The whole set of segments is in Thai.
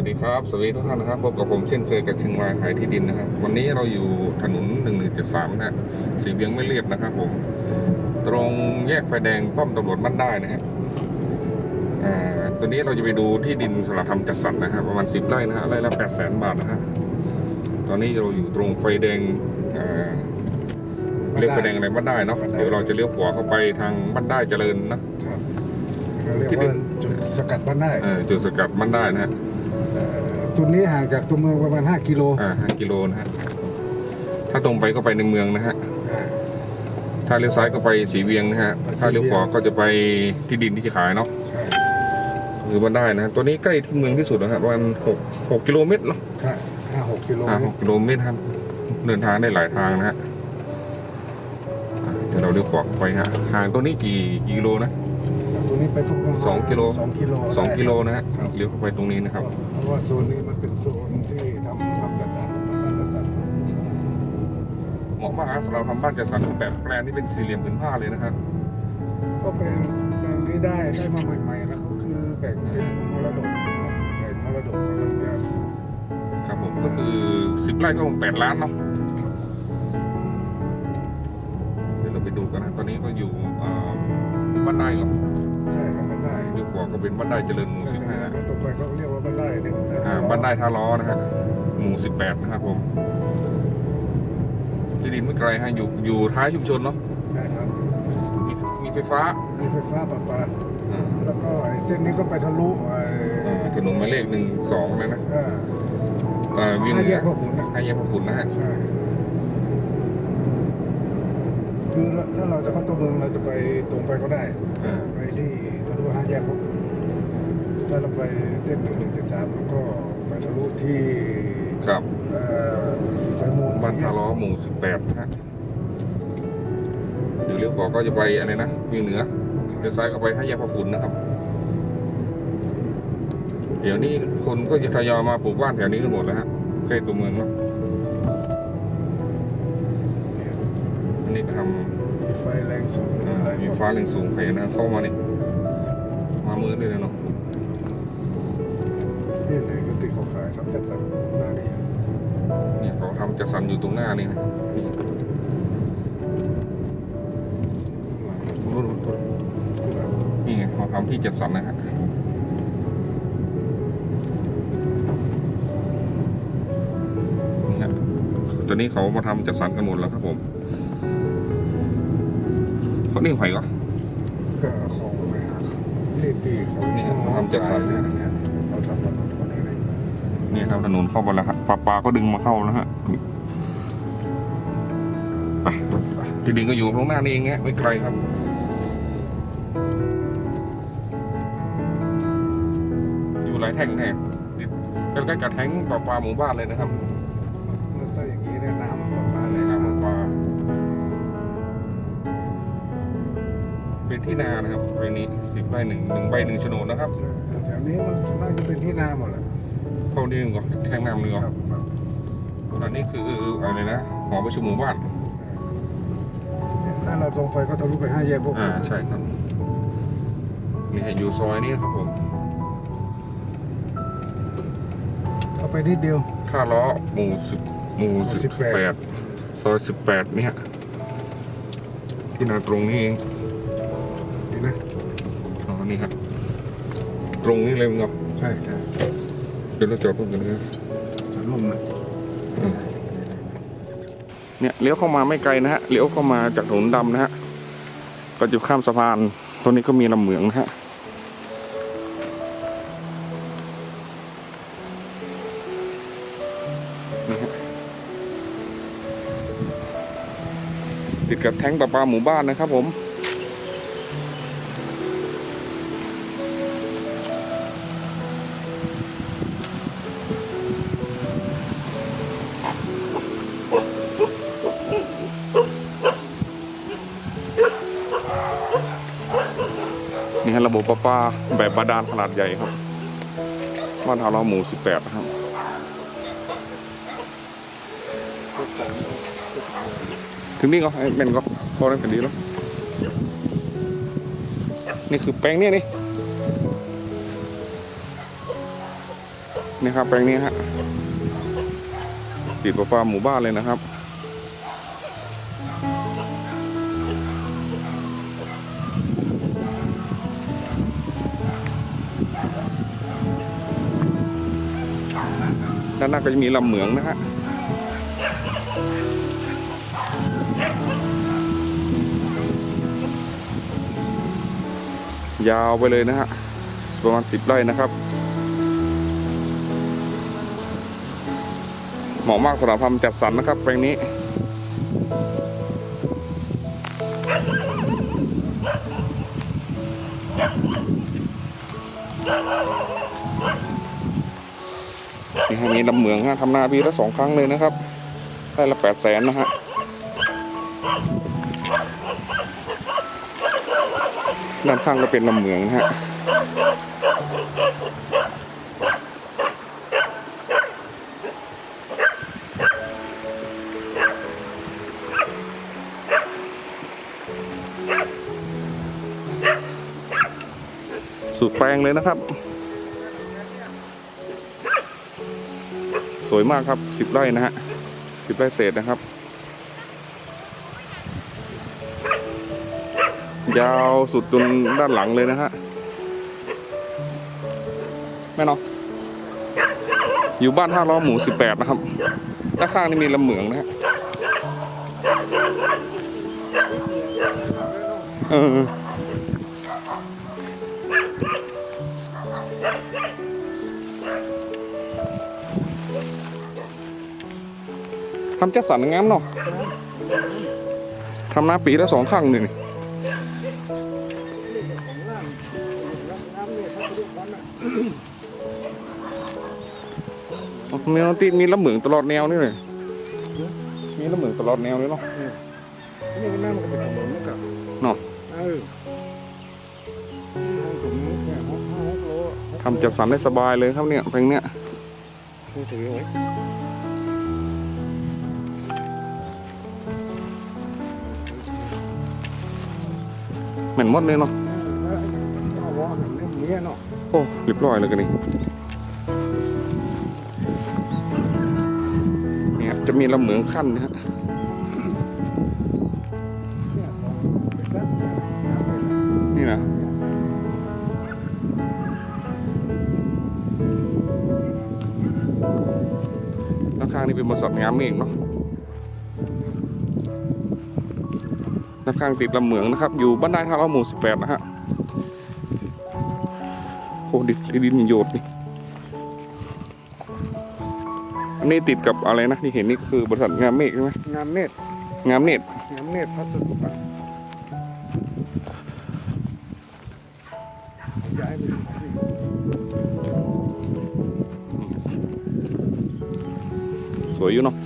อ่าสวัสดีครับ สวัสดีทุกท่านนะครับพบกับผมเช่นเคยกับเชิงรายขายที่ดินนะครับวันนี้เราอยู่ถนน 1173นะฮะสีเบียงไม่เรียบนะครับผม ตรงแยกไฟแดงป้อมตำรวจบ้านได้นะฮะอ่าตัวนี้เราจะไปดูที่ดินสารธรรมจัดสรรนะครับประมาณ 10 ไร่นะฮะไร่ละ8แสนบาทนะฮะตอนนี้เราอยู่ตรงไฟแดงอ่าเรียกไฟแดงอะไรบ้านได้เนาะเดี๋ยวเราจะเลี้ยวขวาเข้าไปทางบ้านได้เจริญนะครับเราเรียกว่าจุดสกัดบ้านได้เออจุดสกัดบ้านได้นะฮะเอ่อ จุดนี้ห่างจากตัวเมืองประมาณ 5 กิโลอ่าห้ากิโลนะฮะถ้าตรงไปก็ไปในเมืองนะฮะอ่า ถ้าเลี้ยวซ้ายก็ไปสีเวียงนะฮะไปสีเวียง ถ้าเลี้ยวขวาก็จะไปที่ดินที่จะขายเนาะใช่คือมันได้นะฮะตัวนี้ใกล้ที่เมืองที่สุดนะฮะประมาณหกหกกิโลเมตรเนาะค่ะห้าหกกิโลอ่าเมหตกรกิโลเมตรครับเดินทางได้หลายทางนะฮะอ่าเดี๋ยวเราเลี้ยวขวาไปฮะห่างตัวนี้กี่กี่กิโลนะตัว นี้ไปทุกประมาณสองกิโลสองกิโลสองได้กิโลนะฮะครับเลี้ยวเข้าไปตรงนี้นะครับ เพราะว่าโซนนี้มันเป็นโซนที่ทำทำจัดสรรทำจัดสรรเหมาะมากนะสำหรับทำบ้านจัดสรรแบบแปลนที่เป็นสี่เหลี่ยมผืนผ้าเลยนะครับก็เป็นแบ่งนี้ได้ได้มาใหม่ๆแล้วก็คือแบ่งเป็นมรดกนะแบ่งมรดกกันแล้วกันครับผมก็คือสิบไร่ก็คงแปดล้านเนาะเดี๋ยวเราไปดูกันนะตอนนี้ก็อยู่เอ่อบ้านได้ก่อน ใช่ครับบ้านได้เดี๋ยวขวาก็เป็นบ้านได้เจริญหมู่สิบห้าต่อไปเขาเรียกว่าบ้านได้เนี่ยอ่าบ้านได้ท่าล้อนะฮะหมู่สิบแปดนะครับผมที่ดินไม่ไกลฮะอยู่อยู่ท้ายชุมชนเนาะใช่ครับมีมีไฟฟ้ามีไฟฟ้าประปาอ่าแล้วก็ไอ้เส้นนี้ก็ไปทะลุไอ้อ่าถนนหมายเลขหนึ่งสองเลยนะเอ่ออ่าวิ่งห้าแยกพ่อขุนนะห้าแยกพระขุนนะฮะใช่ คือถ้าเราจะเข้าตัวเมืองเราจะไปตรงไปก็ได้อ่าไปที่ทะลุห้าแยกพ่อขุนถ้าเราไปเส้นหนึ่งหนึ่งเจ็ดสามเราก็ไปทะลุที่ครับเอ่อสีสายมูลบ้านท่าล้อหมู่สิบแปดนะฮะเดี๋ยวเลี้ยวขวาก็จะไปอะไรนะวิ่งเหนือเลี้ยวซ้ายก็ไปห้าแยกพระขุนนะครับ เดี๋ยวนี้คนก็จะทยอยมาปลูกบ้านแถวนี้กันหมดแล้วฮะใกล้ตัวเมืองเนา นนี้ก็ทมีไฟแรงสูงำอ่าอะไรมีฟ้าแรงสูงใครนะเข้ามานี่มามือเลยนะเนาะที่ไหนก็ติดเขาขายทำจัดสรรหน้าดีเนี่ยเขาทำจัดสรรอยู่ตรงหน้านี่นะนี่นี่ไงเขาทำที่จัดสรรนะฮะนี่ฮะตอนนี้เขามาทำจัดสรรกันหมดแล้วครับผม เขานี่หอยก็ก็ของไปหานี่ตีเขานี่ครับเขาทำจัดสรรเนี่ยเนี่ยเขาทำถนนคนนี้เลยนี่ครับถนนเข้ามาแล้วครับปลาปลาก็ดึงมาเข้าแล้วฮะไปไปที่ดินก็อยู่ตรงหน้านี่เองฮะไม่ไกลครับอยู่หลายแท่งแน่ติดใกล้ๆกับแท่งปลาปลาหมู่บ้านเลยนะครับ เป็นที่นานะครับใบนี้สิบใบหนึ่งหนึ่งใบหนึ่งโฉนดนะครับแถวนี้มันน่าจะเป็นที่นาหมดแหละเข้านี่หนึ่งก่อนแท่งน้ำหนึ่งก่อนครับครับอันนี้คืออะไรนะหอประชุมหมู่บ้านถ้าเราตรงไปก็ทะลุไปห้าแยกพวกอ่าใช่ครับนี่ให้อยู่ซอยนี้ครับผมเข้าไปนิดเดียวท่าล้อหมู่สิบหมู่สิบแปดซอยสิบแปดเนี่ยที่นาตรงนี้เองนี่นะอ๋อ นี่ครับ ตรงนี้เลยมึงเหรอใช่ใช่เดี๋ยวเราจอดตรงกันนะครับจะร่มนะเนี่ยเลี้ยวเข้ามาไม่ไกลนะฮะเลี้ยวเข้ามาจากถนนดำนะฮะก็จะข้ามสะพานตรงนี้ก็มีลำเหมืองนะฮะนี่ฮะติดกับแท้งประปาหมู่บ้านนะครับผม ประปาแบบบาดาลขนาดใหญ่ครับบ้านาเราหมู่18นะครับถึงนี่ก็ไอ้แม่นก็พอได้กันดีแล้วนี่คือแปลงเนี่ยนี่นี่ครับแปลงนี้ฮะติดประปาหมู่บ้านเลยนะครับ หน้าก็จะมีลำเหมืองนะฮะยาวไปเลยนะฮะประมาณสิบไร่นะครับเหมาะมากสำหรับทำจัดสรรนะครับแปลงนี้ นี่ฮะมีลำเหมืองฮะทำนาปีละสองครั้งเลยนะครับได้ละแปดแสนนะฮะด้านข้างก็เป็นลำเหมืองฮะสุดแปลงเลยนะครับ สวยมากครับสิบไร่นะฮะสิบไร่เศษนะครับ ยาวสุดจนด้านหลังเลยนะฮะแม่เนาะอยู่บ้านท่าล้อหมูสิบแปดนะครับด้านข้างนี่มีลำเหมืองนะฮะเออ ทำจัดสรรงามเนาะทำนาปีละสองครั้งหนึ่งของน้ำน้ำเนี่ยเขาเรียกวันน่ะมีน้องติมีลำเหมืองตลอดแนวนี่เลยมีลำเหมืองตลอดแนวเลยเนาะนี่ก็น้ำมันก็เป็นถนนนะกับเนาะเออทางถุงนี้แค่หกห้าหกโลทำจัดสรรได้สบายเลยครับเนี่ยเพลงเนี้ยมือถือไว้ เหมือนหมดเลยเนาะโอ้เรียบร้อยเลยกันนี่เนี่ยจะมีลำเหมืองขั้นนะฮะเนี่ยของเป็นสัตว์เนี่น้ำเลยนะนี่นะด้านข้างนี่เป็นบริษัทงามเองเนาะ ด้านข้างติดลำเหมืองนะครับ อยู่บ้านได้ท่าล้อหมู่สิบแปดนะฮะโอ้ดินดินโยดนี่อันนี้ติดกับอะไรนะที่เห็นนี่คือบริษัทงามเมฆใช่ไหมงามเนตรงามเน็ตงามเนตรพัสดุอะย้ายไปอยู่ที่สวยอยู่เนาะ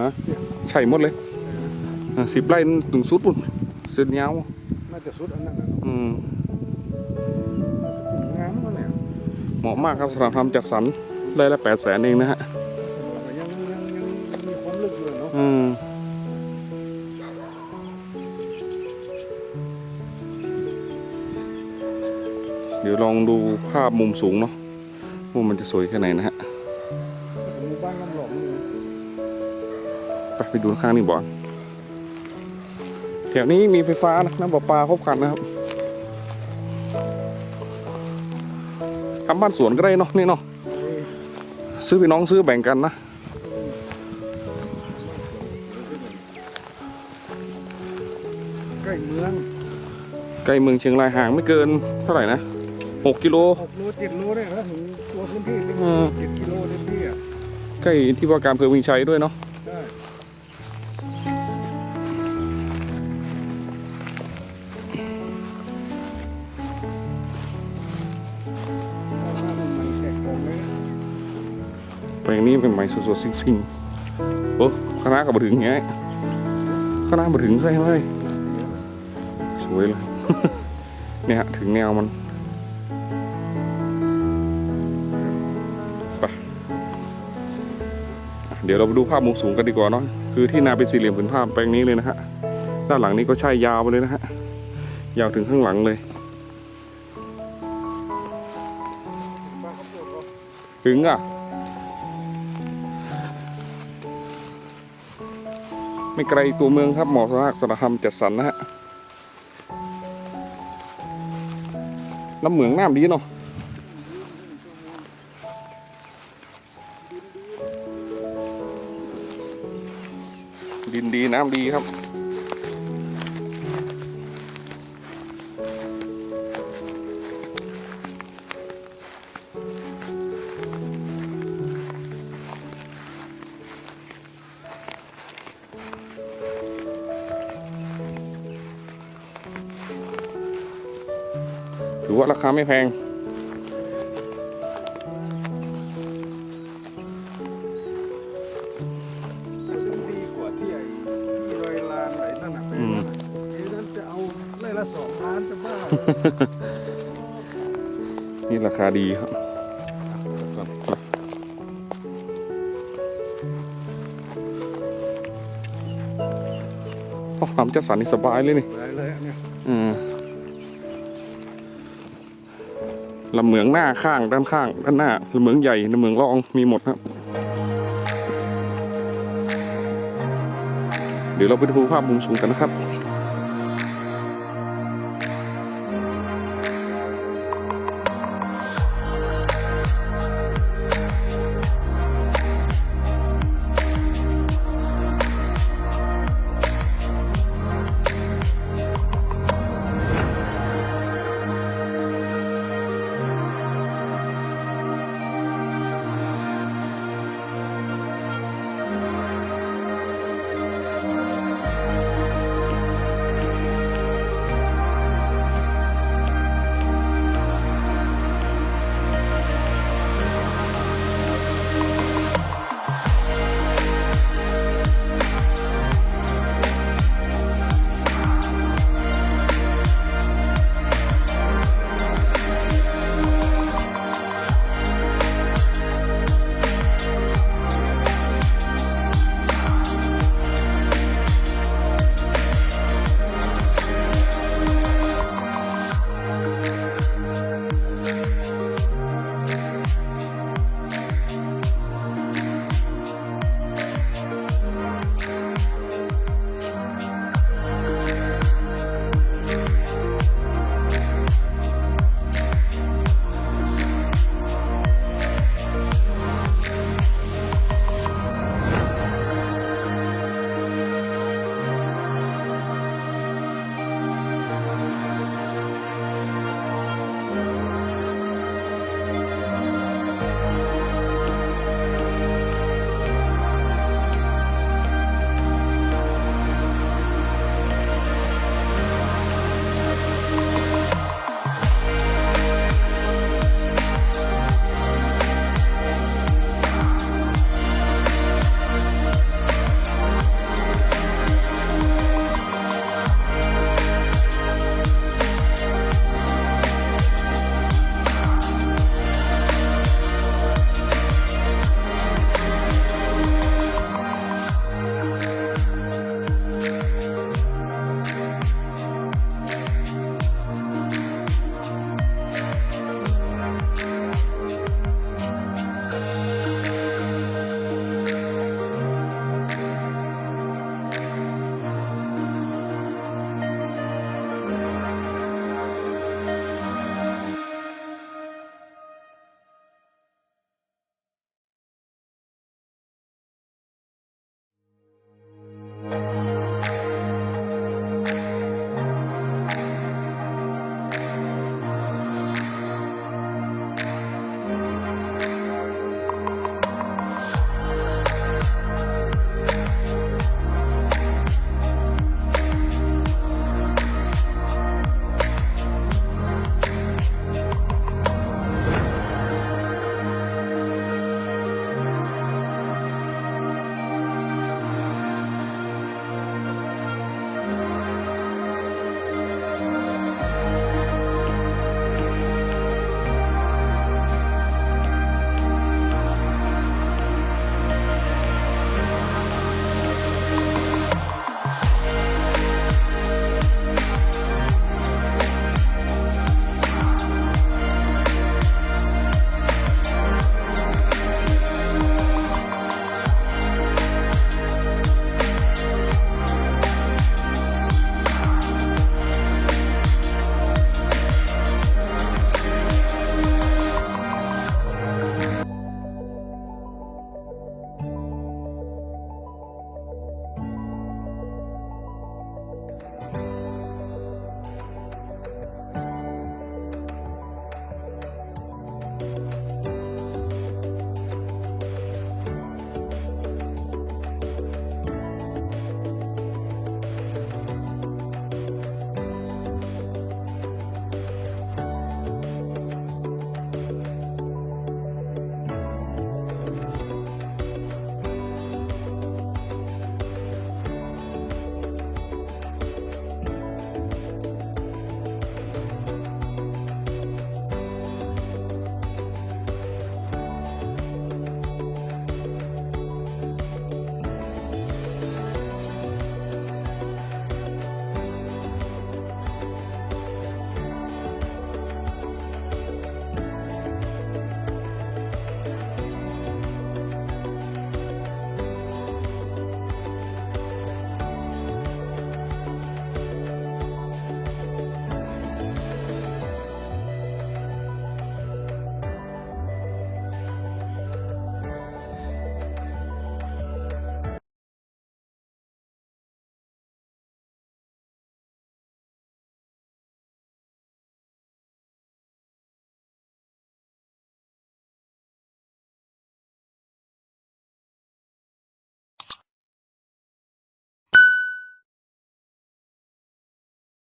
ฮะใช่หมดเลยสิบไร่ถึงสุดปุ่นเส้นยาวน่าจะสุดอันนั้นนะเนาะอืมงามก็เนี่ยเหมาะมากครับสำหรับทำจัดสรรไร่ละแปดแสนเองนะฮะยังยังยังมีความลึกอยู่เนาะอืมเดี๋ยวลองดูภาพมุมสูงเนาะว่ามันจะสวยแค่ไหนนะฮะ ไปไปดูข้างนี้บ่อนแถวนี้มีไฟฟ้านะน้ำประปาครบครันนะครับทำบ้านสวนก็ได้เนาะนี่เนาะซื้อพี่น้องซื้อแบ่งกันนะใกล้เมืองใกล้เมืองเชียงรายห่างไม่เกินเท่าไหร่นะหกกิโลหกโลเจ็ดโลเนี่ยถ้าถึงตัวพื้นที่นี่อืมเจ็ดกิโลเต็มที่อะใกล้ที่ว่าการอำเภอวิงชัยด้วยเนาะ ลงนี้เป็นไม้สดๆซิ่งๆโอ้ข้างหน้ากับถึงไงข้างหน้ามาถึงใช่ไหมสวยเลย เนี่ยถึงแนวมันไปเดี๋ยวเราไปดูภาพมุมสูงกันดีกว่าน้อะคือที่นาเป็นสี่เหลี่ยมผืนผ้าแปลงนี้เลยนะฮะด้านหลังนี้ก็ใช่ยาวไปเลยนะฮะยาวถึงข้างหลังเลย ถึงอะ ไม่ไกลตัวเมืองครับหมอสรากสารคำจัดสรรนะฮะน้ำเหมืองน้ำดีเนาะดินดีน้ำดีครับ ว่าราคาไม่แพง ดีกว่าที่ไอ้ที่รอยลานไหนนั่นน่ะเป็นนั่นน่ะไอ้นั่นจะเอาไร่ละสองล้านจะบ้าเหรอ นี่ราคาดีครับโอ้ทำจัดสรรนี่สบายเลยนี่ได้เลยอันเนี่ย อืม ลำเหมืองหน้าข้างด้านข้าง ด้านหน้าลำเหมืองใหญ่ลำเหมืองรองมีหมดครับ เดี๋ยวเราไปดูภาพมุมสูงกันนะครับ